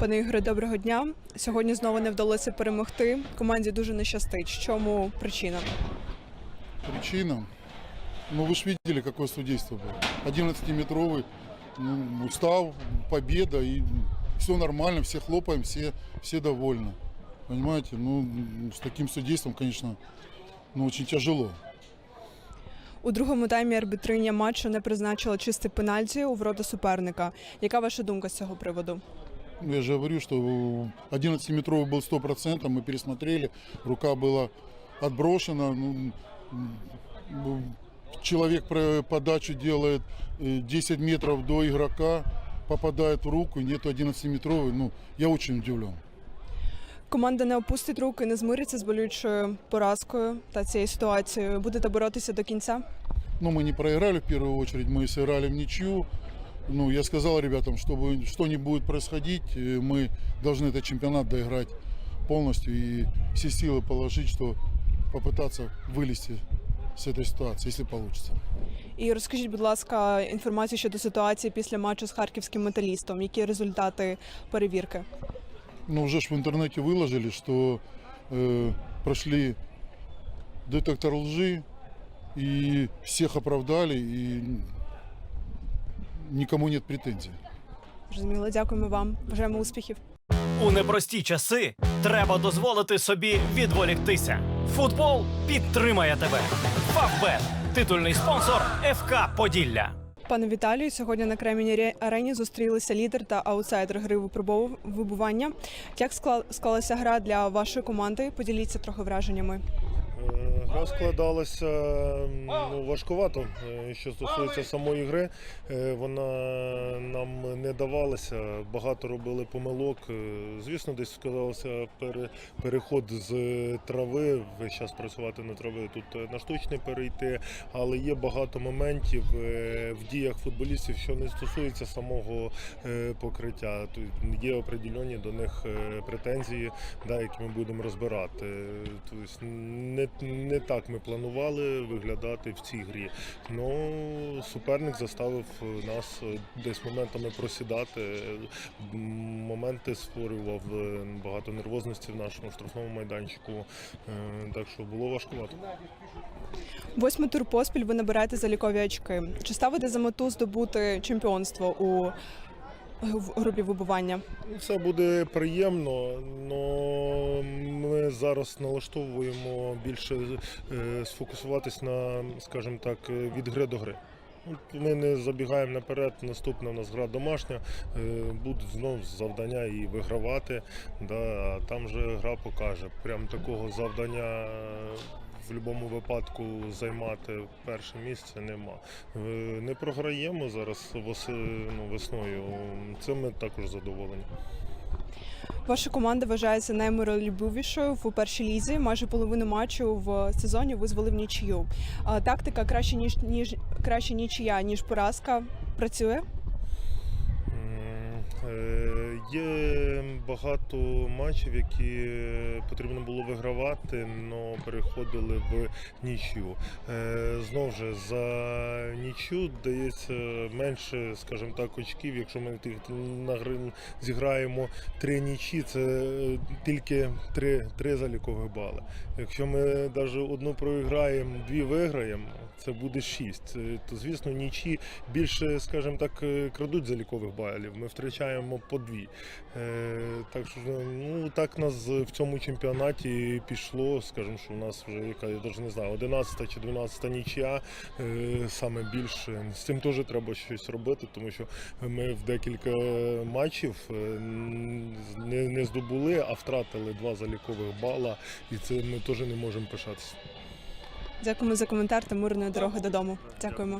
Пане Ігоре, доброго дня. Сьогодні знову не вдалося перемогти. Команді дуже не щастить. В Чому причина? Причина? Ну, вы же видели, какое судейство было. 11-метровый, ну, устав, победа, и все нормально, все хлопаем, все, все довольны. Понимаете? Ну, с таким судейством, конечно, ну, очень тяжело. У другому таймі арбітриня матчу не призначила чистий пенальті у ворота суперника. Яка ваша думка з цього приводу? Ну, Я же говорю, что 11-метровый был 100%, мы пересмотрели, рука была отброшена. ну, м, человек про- подачу делает э, 10 метров до игрока, попадает в руку, нету 11-метровый. Ну, я очень удивлен. Команда не опустить руки, не змириться з болючою поразкою та цією ситуацією. Будете боротися до кінця? Но мы не проиграли в первую очередь, мы сыграли в ничью. Ну, я сказал ребятам, чтобы что не будет происходить, э, мы должны этот чемпионат доиграть полностью и все силы положить, что попытаться вылезти с этой ситуации, если получится. І розкажіть, будь ласка, інформацію щодо ситуації після матчу з харківським металістом. Які результати перевірки? Ну, уже ж в интернете выложили, что э, прошли детектор лжи и всех оправдали, и никому нет претензий. Зрозуміло, дякуємо вам. Бажаємо успіхів. У непрості часи треба дозволити собі відволіктися. Футбол підтримає тебе. Фавбет титульний спонсор ФК Поділля. Пане Віталію, сьогодні на Кремінь арені зустрілися лідер та аутсайдер гри вибування. Як скла- склалася гра для вашої команди? Поділіться трохи враженнями. Гра складалася ну, важкувато. Е, Що стосується самої гри, е, вона нам не давалася. Багато робили помилок. Е, Звісно, десь сказалося переход з трави. Весь час працювати на трави. Тут на штучний перейти, але є багато моментів в діях футболістів, що не стосується самого покриття. Тут є определені до них претензії, да, які ми будемо розбирати. Тобто не, не так ми планували виглядати в цій грі. Ну, суперник заставив нас е, десь моментами просідати. Моменти створював е, багато нервозності в нашому штрафному майданчику. Е, Так що було важкувато. Восьмий тур поспіль ви набираєте залікові очки. Чи ставите за мету здобути чемпіонство у в групі вибування? Це буде приємно, але ми зараз налаштовуємо більше е, сфокусуватись на, скажімо так, е, від гри до гри. Ми не забігаємо наперед. Наступна у нас гра домашня. е, Будуть знову завдання і вигравати. Да, а там же гра покаже. Прям такого завдання в будь-якому випадку займати перше місце нема. Не програємо зараз ну, весною. Цим ми також задоволені. Ваша команда вважається наймиролюбивішою в першій лізі. Майже половину матчу в сезоні ви звели в нічию. Тактика краще ніж ніж краще нічия, ніж поразка. Працює. Е, Є багато матчів, які потрібно було вигравати, але переходили в нічю. Е, Знову ж за нічю дається менше, скажімо так, очків. Якщо ми тих на гри зіграємо три нічі, це е, тільки три, три залікових бали. Якщо ми навіть одну проіграємо, дві виграємо, це буде шість. Е, То звісно, нічі більше, скажімо так, крадуть залікових балів. Ми втрачаємо по дві. Так що ну так нас в цьому чемпіонаті пішло. Скажімо, що у нас вже яка я навіть не знаю, 11 чи 12 нічия е, саме більше. З цим теж треба щось робити, тому що ми в декілька матчів е, не, не здобули, а втратили два залікових бала, і це ми теж не можемо пишатися. Дякуємо за коментар та мирної дороги додому. Дякуємо.